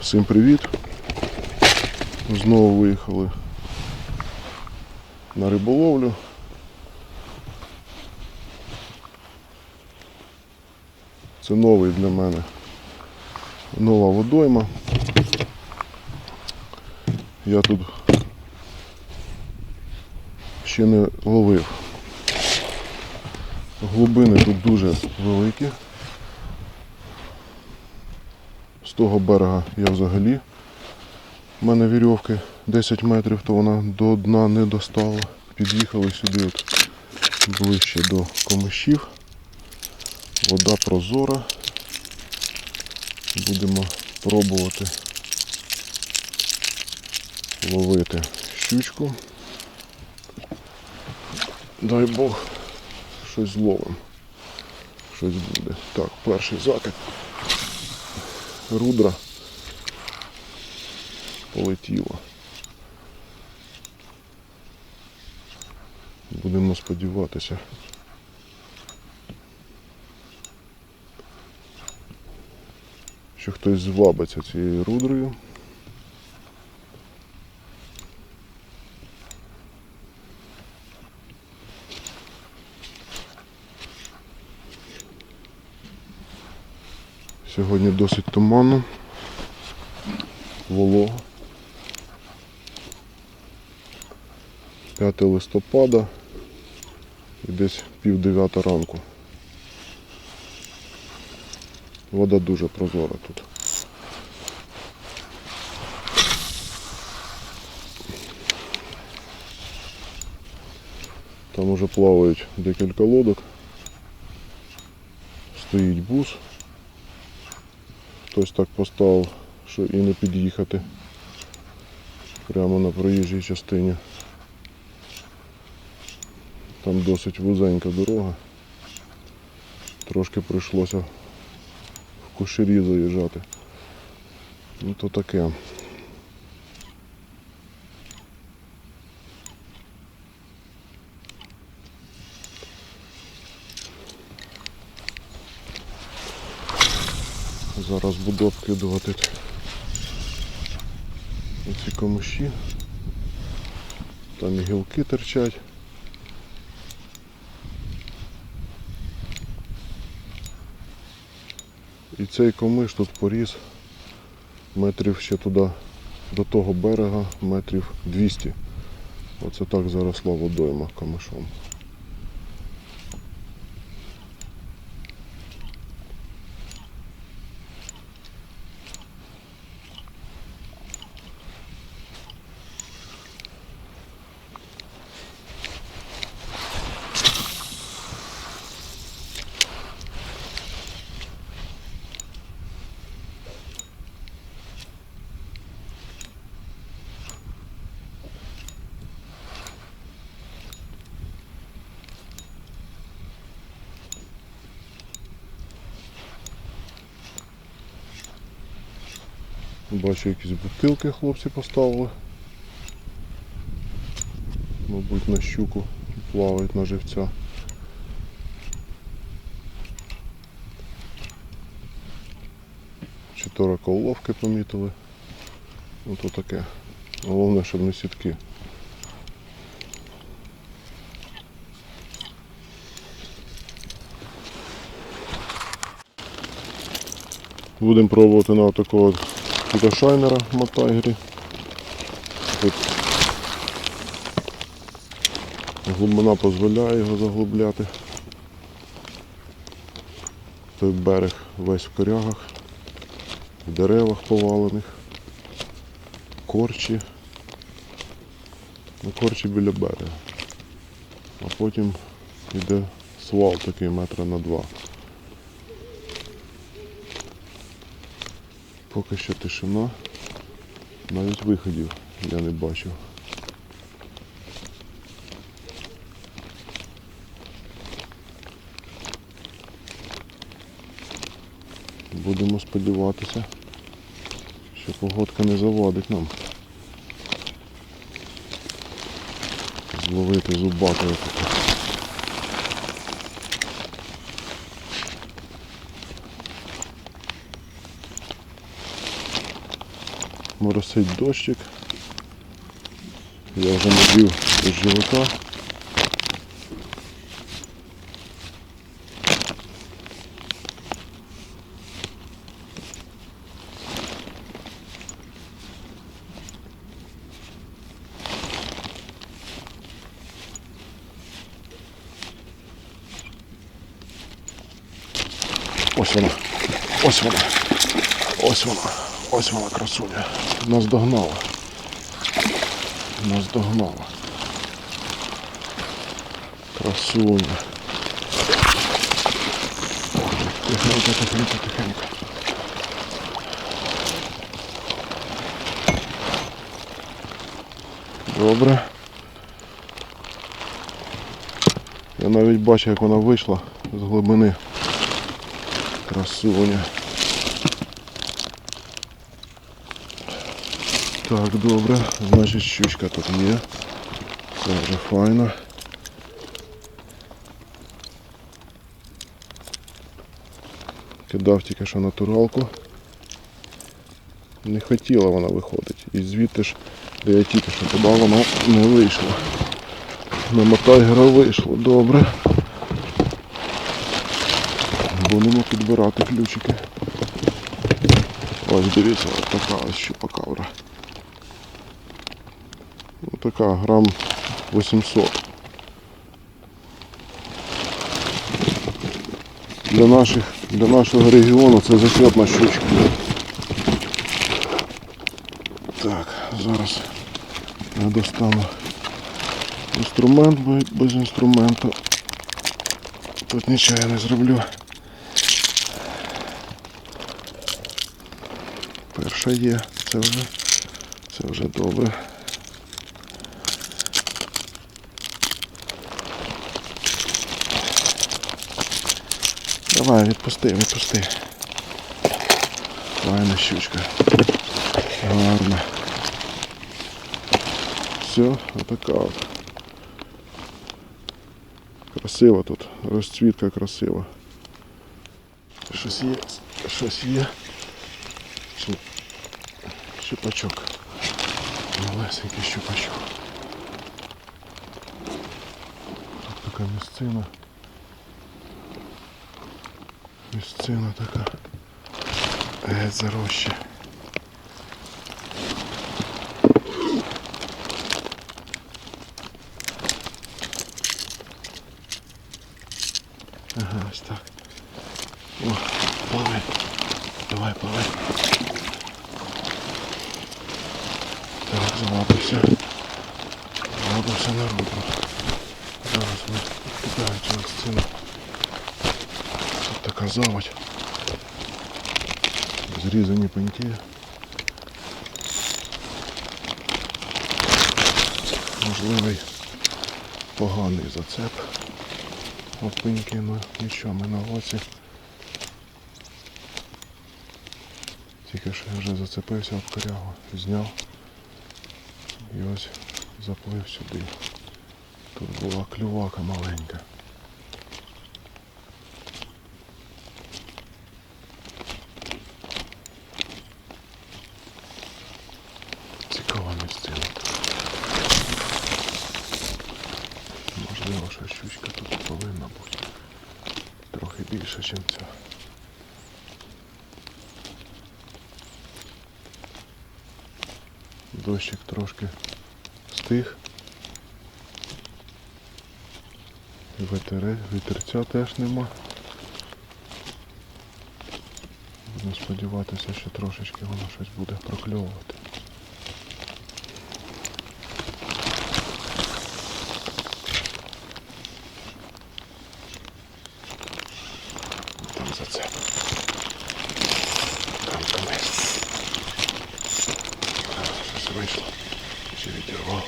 Всім привіт. Знову виїхали на риболовлю. Це новий для мене нова водойма. Я тут ще не ловив. Глибини тут дуже великі. З того берега я взагалі. У мене вірьовки 10 метрів, то вона до дна не достала. Під'їхали сюди от ближче до комишів. Вода прозора. Будемо пробувати ловити щучку. Дай Бог, щось зловим. Щось буде. Так, перший закид. Рудра полетіла. Будемо сподіватися. Що хтось звабиться цією рудрою. Сьогодні досить туманно, волого. 5 листопада і десь пів дев'ята ранку. Вода дуже прозора тут. Там уже плавають декілька лодок. Стоїть бус. Хтось так поставив, що і не під'їхати прямо на проїжджій частині. Там досить вузенька дорога. Трошки прийшлося в кушері заїжджати. Ну то таке. Зараз буду обкидувати ці комиші. Там і гілки торчать. І цей комиш тут поріс метрів ще туди, до того берега, метрів 200. Оце так заросла водойма камишом. Бачу якісь бутилки хлопці поставили. Мабуть на щуку плавають на живця. Чотири коловки помітили. Ну то таке. Головне, щоб не сітки. Будемо пробувати на такого кітошайнера Матайгері. Тут глибина дозволяє його заглибляти. Той берег весь в корягах, в деревах повалених, корчі. Ну, корчі біля берега. А потім йде свал такий метра на два. Поки що тишина. Навіть виходів я не бачив. Будемо сподіватися, що погодка не завадить нам. Зловити зубатою таке. Моросить дощик. Я вже набив дощовика. Ось вона. Ось вона. Ось вона. Ось вона красуня. Нас догнала. Нас догнала. Красуня. Тихенько, тихенько, тихенько. Добре. Я навіть бачу, як вона вийшла з глибини. Красуня. Так, добре. Значить щучка тут є. Це вже файно. Кидав тільки що натуралку. Не хотіла вона виходити. І звідти ж, де я тільки що кидав, вона не вийшла. На мотайгера вийшло. Добре. Будемо підбирати ключики. Ось дивіться, така ось щупакавра. Така грам 800. Для, наших, для нашого регіону це зачетна щучка. Так, зараз я достану інструмент, без інструменту тут нічого я не зроблю. Перша є, це вже, це вже добре. Давай, відпусти, відпусти. Файна щучка. Гарна. Все, отака от. Красиво тут. Розцвітка красива. Щось є, щось є. Щ- Щупачок. Малесенький щупачок. Тут така місцина. Місцина така. Геть зароща. Ага, ось так. О, пливи. Давай, пливи. Так, залапився. Залапився на руку. Зараз ми підкидаємо цю місцину. Така заводь. Зрізані пеньки. Можливий поганий зацеп. Ну нічого, ми на оці. Тільки що я вже зацепився об корягу, зняв. І ось заплив сюди. Тут була клювака маленька. Цікава місцина. Можливо, що щучка тут повинна бути. Трохи більше, ніж ця. Дощик трошки стих. Вітере, вітерця теж нема. Будемо сподіватися, що трошечки воно щось буде прокльовувати. Там зацеп. Там камець. А, Щось вийшло. Чи відірвав.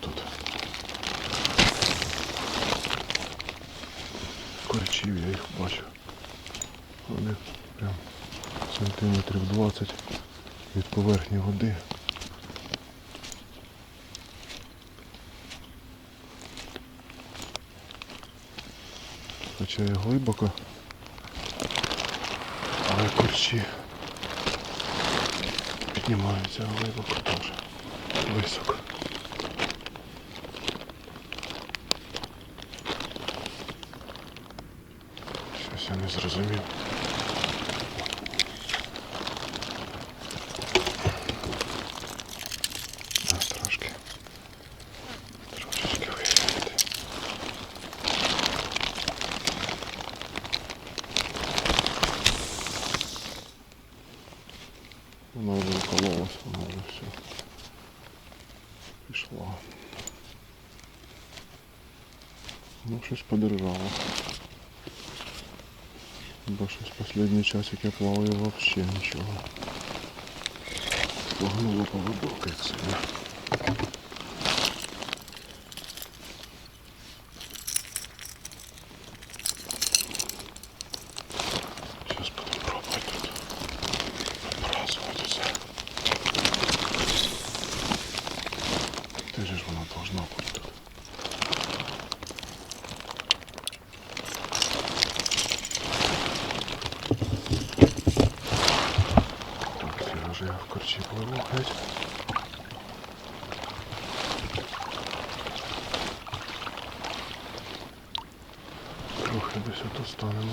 Тут. Корчів я їх бачу. Вони прям сантиметрів 20 від поверхні води. Хоча і глибоко. Але корчі піднімаються глибоко теж. Високо. Щось я не зрозумів. Виглядати. Вона вже укололась, вона вже все. Пішла. Ну, щось подержало. Щось час, як я плаваю, взагалі нічого. Погнуло поводок, як сильно. Зараз будемо пробувати тут вибрасувати це. Де ж вона должна бути тут? Так, це вже я в корчі пливу геть. Трохи десь отут станемо.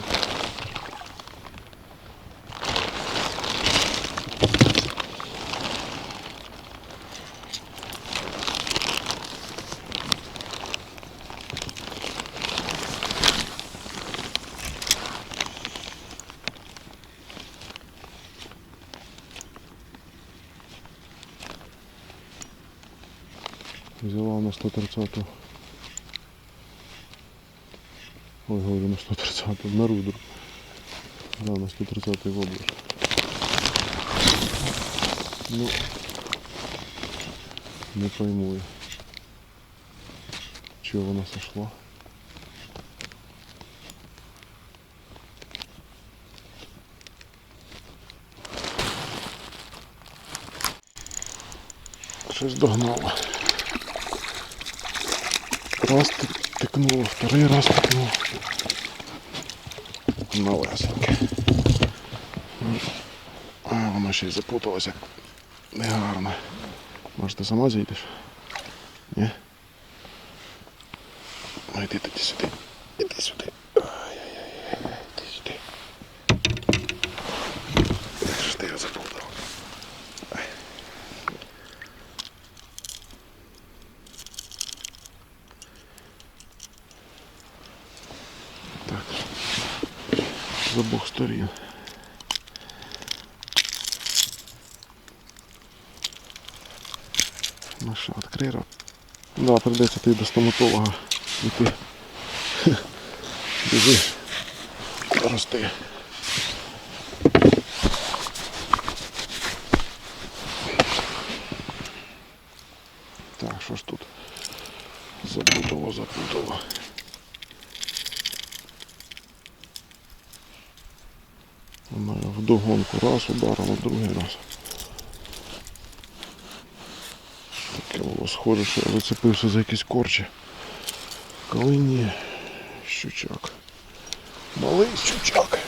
Взяла на 130 Ой, говорю на 130 на рудру. Да, на 130 воблер. Ну, не пойму я. Чего вона сошла? Щось догнало. Раз ти- тикнуло, второй раз тикнуло. Малесеньке. А, воно ще й запуталося. Негарно. Може ти сама зійдеш? Ні? Ну йди тоді сюди. Іди сюди. Ай-яй-яй. Іди сюди. Що ж ти його заплутав? Ай. Так. З обох сторін. Ну що, відкрий рот. Да, прийдеться ти до стоматолога йти. Біжи. Рости. Так, що ж тут? Запутало, запутало. Вона вдогонку раз ударила, другий раз. Схоже, що я зацепився за якісь корчі. Коли ні, щучак. Малий щучак.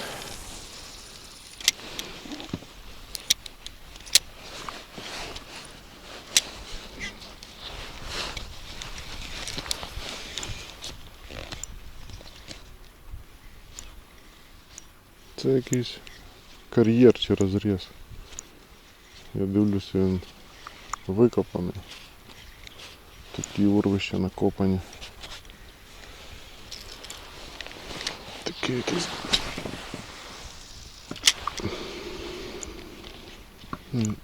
Це якийсь кар'єр чи розріз. Я дивлюся, він викопаний. Такі урвища накопані. Такі якісь.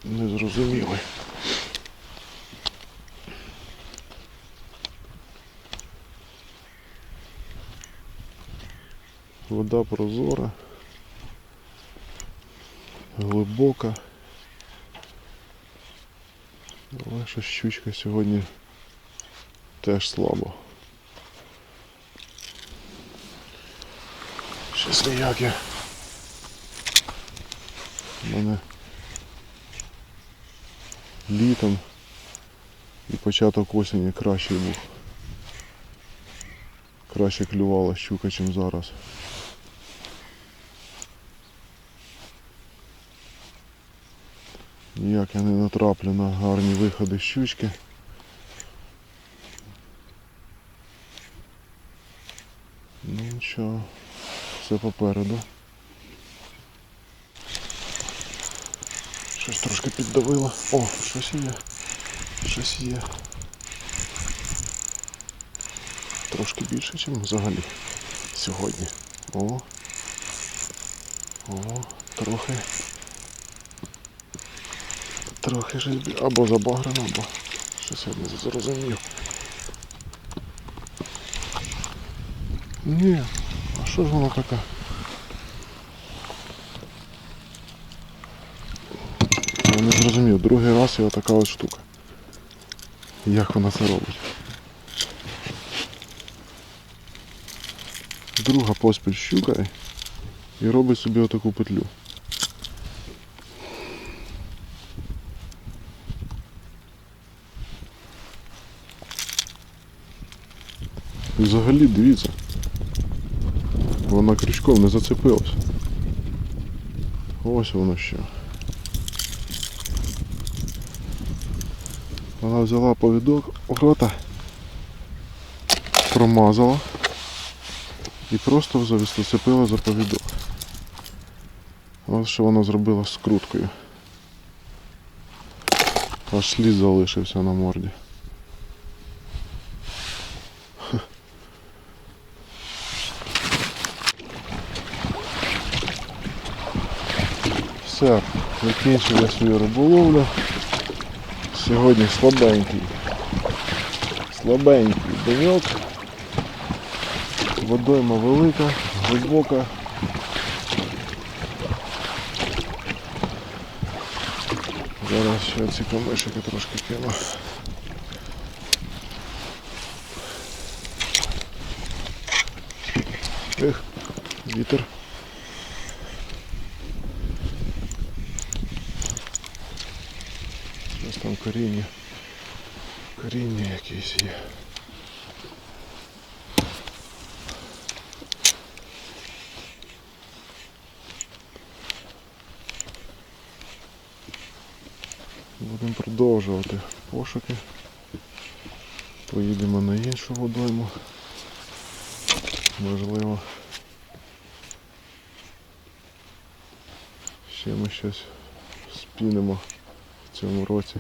Незрозумілий. Вода прозора, глибока. Але що щучка сьогодні теж слабо. Щось ніяке. У мене літом і початок осені кращий був. краще клювала щука, ніж зараз. Ніяк я не натраплю на гарні виходи щучки. Ну нічого, все попереду. Щось трошки піддавило. О, щось є. Щось є. Трошки більше, ніж взагалі сьогодні. О. О, трохи. Трохи бі- або забагрено, або щось я не зрозумів. Ні, що ж воно таке? Я не зрозумів, другий раз і отака ось штука. Як вона це робить? Друга поспіль щукає і робить собі отаку петлю. Взагалі дивіться. Вона крючком не зацепилась. Ось воно що. Вона взяла повідок рота, промазала і просто зацепила за повідок. Ось що вона зробила з круткою. Аж слід залишився на морді. Все, закінчили свою риболовлю. Сьогодні слабенький. Слабенький деньок. Водойма велика, глибока. Зараз ще ці камешики трошки кину. Ех, вітер. Щось там коріння. Коріння якісь є. Будемо продовжувати пошуки. Поїдемо на іншу водойму. Можливо. Ще ми щось спінимо в цьому році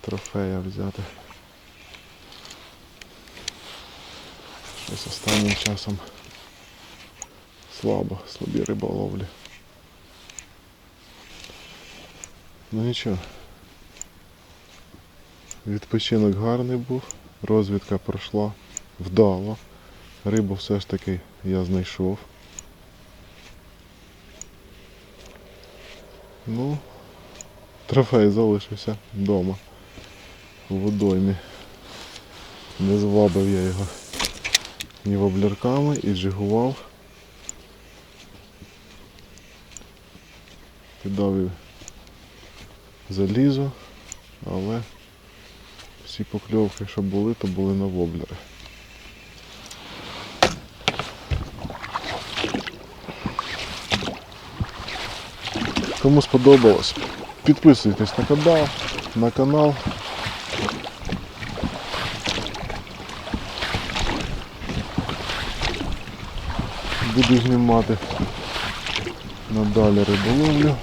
трофея взяти. Щось останнім часом слабо, слабі риболовлі. Ну нічого. Відпочинок гарний був, розвідка пройшла вдало. Рибу все ж таки я знайшов. Ну, трофей залишився вдома. У водоймі. Не звабив я його ні воблерками і джигував. Кидав залізо, але всі покльовки, що були, то були на воблери. Кому сподобалось, підписуйтесь на канал, на канал. Буду знімати надалі риболовлю.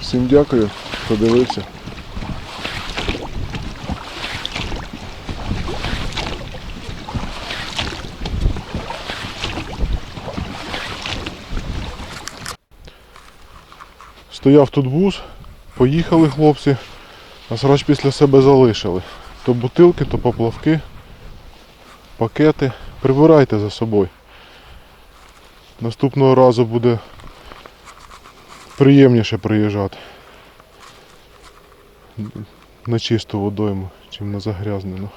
Всім дякую, хто дивився. Стояв тут бус, поїхали хлопці, а срач після себе залишили. То бутилки, то поплавки, пакети. Прибирайте за собою. Наступного разу буде приємніше приїжджати на чисту водойму, чим на загрязнену.